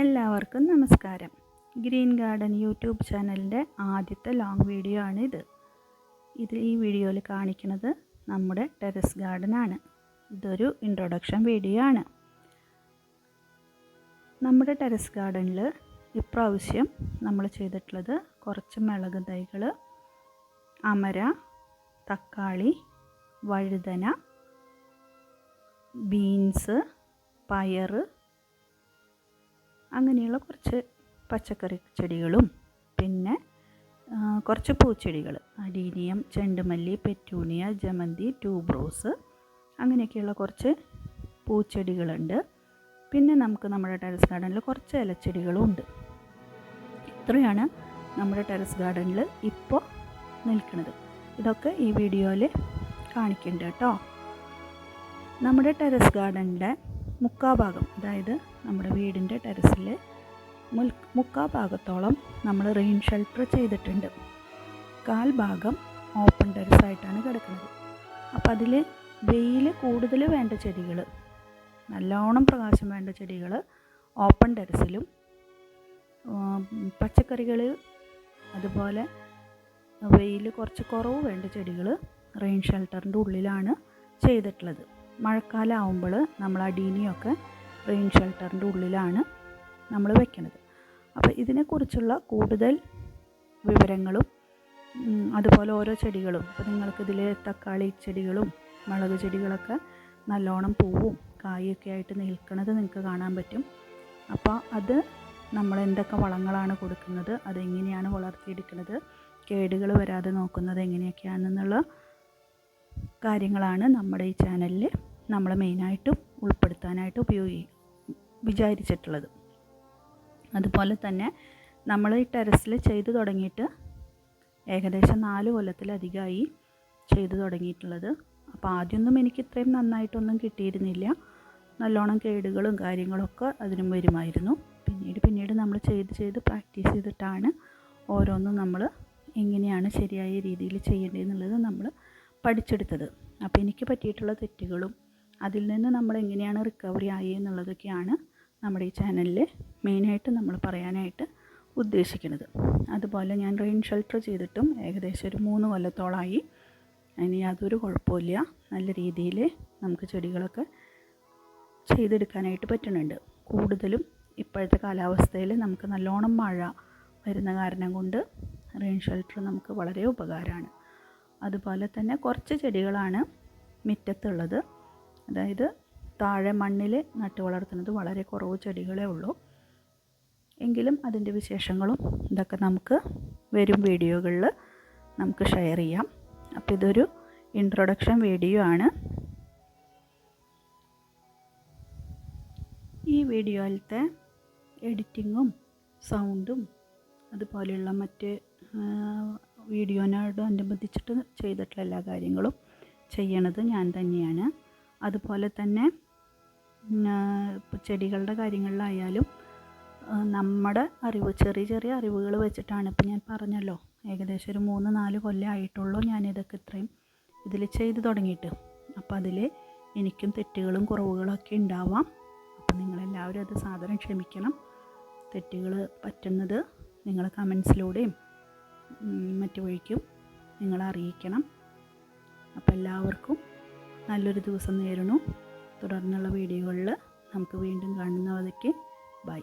എല്ലാവർക്കും നമസ്കാരം. Green garden YouTube ചാനലിന്റെ ആദ്യത്തെ ലോങ് വീഡിയോ ആണ് ഇത് ഇത് ഈ വീഡിയോയിൽ കാണിക്കുന്നത് നമ്മുടെ ടെറസ് ഗാർഡൻ ആണ് ഇതൊരു ഇൻട്രൊഡക്ഷൻ വീഡിയോ ആണ്. നമ്മുടെ ടെറസ് ഗാർഡനിൽ ഇപ്രാവശ്യം നമ്മൾ ചെയ്തിട്ടുള്ളത് കുറച്ച് മിളക് തൈകൾ അമര തക്കാളി വഴുതന ബീൻസ് പയർ അങ്ങനെയുള്ള കുറച്ച് പച്ചക്കറി ചെടികളും പിന്നെ കുറച്ച് പൂച്ചെടികൾ അഡീനിയം ചെണ്ടുമല്ലി പെറ്റൂണിയ ജമന്തി ട്യൂബ്രോസ് അങ്ങനെയൊക്കെയുള്ള കുറച്ച് പൂച്ചെടികളുണ്ട്. പിന്നെ നമുക്ക് നമ്മുടെ ടെറസ് ഗാർഡനിൽ കുറച്ച് ഇലച്ചെടികളും ഉണ്ട് ഇത്രയാണ് നമ്മുടെ ടെറസ് ഗാർഡനിൽ ഇപ്പോൾ നിൽക്കുന്നത്. ഇതൊക്കെ ഈ വീഡിയോയിൽ കാണിക്കുന്നുണ്ട് കേട്ടോ. നമ്മുടെ ടെറസ് ഗാർഡനിന്റെ മുക്കാ ഭാഗം അതായത് നമ്മുടെ വീടിന്റെ ടെറസിൽ മുൽ മുക്കാ ഭാഗത്തോളം നമ്മൾ റെയിൻ ഷെൽട്ടർ ചെയ്തിട്ടുണ്ട്. കാൽ ഭാഗം ഓപ്പൺ ടെറസായിട്ടാണ് കിടക്കുന്നത്. അപ്പം അതിൽ വെയിൽ കൂടുതൽ വേണ്ട ചെടികൾ നല്ലോണം പ്രകാശം വേണ്ട ചെടികൾ ഓപ്പൺ ടെറസിലും പച്ചക്കറികൾ അതുപോലെ വെയിൽ കുറച്ച് കുറവ് വേണ്ട ചെടികൾ റെയിൻ ഷെൽട്ടറിന്റെ ഉള്ളിലാണ് ചെയ്തിട്ടുള്ളത്. മഴക്കാലം ആവുമ്പോൾ നമ്മൾ ആ അടീനിയൊക്കെ റെയിൻ ഷെൽട്ടറിന്റെ ഉള്ളിലാണ് നമ്മൾ വെക്കുന്നത് അപ്പോൾ ഇതിനെക്കുറിച്ചുള്ള കൂടുതൽ വിവരങ്ങളും അതുപോലെ ഓരോ ചെടികളും ഇപ്പോൾ നിങ്ങൾക്കിതിൽ തക്കാളി ചെടികളും മുളക് ചെടികളൊക്കെ നല്ലോണം പൂവും കായൊക്കെ ആയിട്ട് നിൽക്കുന്നത് നിങ്ങൾക്ക് കാണാൻ പറ്റും. അപ്പോൾ അത് നമ്മൾ എന്തൊക്കെ വളങ്ങളാണ് കൊടുക്കുന്നത് അതെങ്ങനെയാണ് വളർത്തിയെടുക്കുന്നത് കേടുകൾ വരാതെ നോക്കുന്നത് എങ്ങനെയൊക്കെയാണെന്നുള്ള കാര്യങ്ങളാണ് നമ്മുടെ ഈ ചാനലിൽ നമ്മൾ മെയിനായിട്ടും ഉൾപ്പെടുത്താനായിട്ട് ഉപയോഗി വിചാരിച്ചിട്ടുള്ളത്. അതുപോലെ തന്നെ നമ്മൾ ഈ ടെറസിൽ ചെയ്തു തുടങ്ങിയിട്ട് ഏകദേശം നാല് കൊല്ലത്തിലധികമായി ചെയ്തു തുടങ്ങിയിട്ടുള്ളത്. അപ്പോൾ ആദ്യമൊന്നും എനിക്ക് ഇത്രയും നന്നായിട്ടൊന്നും കിട്ടിയിരുന്നില്ല. നല്ലോണം കേടുകളും കാര്യങ്ങളൊക്കെ അതിനും വരുമായിരുന്നു. പിന്നീട് പിന്നീട് നമ്മൾ ചെയ്ത് ചെയ്ത് പ്രാക്ടീസ് ചെയ്തിട്ടാണ് ഓരോന്നും നമ്മൾ എങ്ങനെയാണ് ശരിയായ രീതിയിൽ ചെയ്യേണ്ടതെന്നുള്ളത് നമ്മൾ പഠിച്ചെടുത്തത്. അപ്പോൾ എനിക്ക് പറ്റിയിട്ടുള്ള തെറ്റുകളും അതിൽ നിന്ന് നമ്മൾ എങ്ങനെയാണ് റിക്കവറി ആയി എന്നുള്ളതൊക്കെയാണ് നമ്മുടെ ഈ ചാനലിൽ മെയിനായിട്ട് നമ്മൾ പറയാനായിട്ട് ഉദ്ദേശിക്കുന്നത്. അതുപോലെ ഞാൻ റെയിൻ ഷെൽട്ടർ ചെയ്തിട്ടും ഏകദേശം ഒരു മൂന്ന് കൊല്ലത്തോളമായി അതിന് യാതൊരു കുഴപ്പമില്ല നല്ല രീതിയിൽ നമുക്ക് ചെടികളൊക്കെ ചെയ്തെടുക്കാനായിട്ട് പറ്റുന്നുണ്ട്. കൂടുതലും ഇപ്പോഴത്തെ കാലാവസ്ഥയിൽ നമുക്ക് നല്ലോണം മഴ വരുന്ന കാരണം കൊണ്ട് റെയിൻ ഷെൽട്ടർ നമുക്ക് വളരെ ഉപകാരമാണ്. അതുപോലെ തന്നെ കുറച്ച് ചെടികളാണ് മുറ്റത്തുള്ളത്. അതായത് താഴെ മണ്ണിൽ നട്ടു വളർത്തുന്നത് വളരെ കുറവ് ചെടികളേ ഉള്ളൂ. എങ്കിലും അതിന്റെ വിശേഷങ്ങളും ഇതൊക്കെ നമുക്ക് വരും വീഡിയോകളിൽ നമുക്ക് ഷെയർ ചെയ്യാം. അപ്പോൾ ഇതൊരു ഇൻട്രൊഡക്ഷൻ വീഡിയോ ആണ്. ഈ വീഡിയോയിലത്തെ എഡിറ്റിങ്ങും സൗണ്ടും അതുപോലെയുള്ള മറ്റ് വീഡിയോനോട് അനുബന്ധിച്ചിട്ട് ചെയ്തിട്ടുള്ള എല്ലാ കാര്യങ്ങളും ചെയ്യണത് ഞാൻ തന്നെയാണ്. അതുപോലെ തന്നെ ചെടികളുടെ കാര്യങ്ങളിലായാലും നമ്മുടെ അറിവ് ചെറിയ ചെറിയ അറിവുകൾ വെച്ചിട്ടാണ് ഇപ്പം ഞാൻ പറഞ്ഞല്ലോ ഏകദേശം ഒരു മൂന്ന് നാല് കൊല്ലം ആയിട്ടുള്ളൂ ഞാനിതൊക്കെ ഇത്രയും ഇതിൽ ചെയ്ത് തുടങ്ങിയിട്ട്. അപ്പോൾ അതിൽ എനിക്കും തെറ്റുകളും കുറവുകളൊക്കെ ഉണ്ടാവാം. അപ്പം നിങ്ങളെല്ലാവരും അത് സാധനം ക്ഷമിക്കണം. തെറ്റുകൾ പറ്റുന്നത് നിങ്ങൾ കമൻസിലൂടെയും മറ്റു വഴിക്കും നിങ്ങളെ അറിയിക്കണം. അപ്പോൾ എല്ലാവർക്കും നല്ലൊരു ദിവസം നേരുന്നു. തുടർന്നുള്ള വീഡിയോകളിൽ നമുക്ക് വീണ്ടും കാണുന്നവരേക്ക് ബൈ.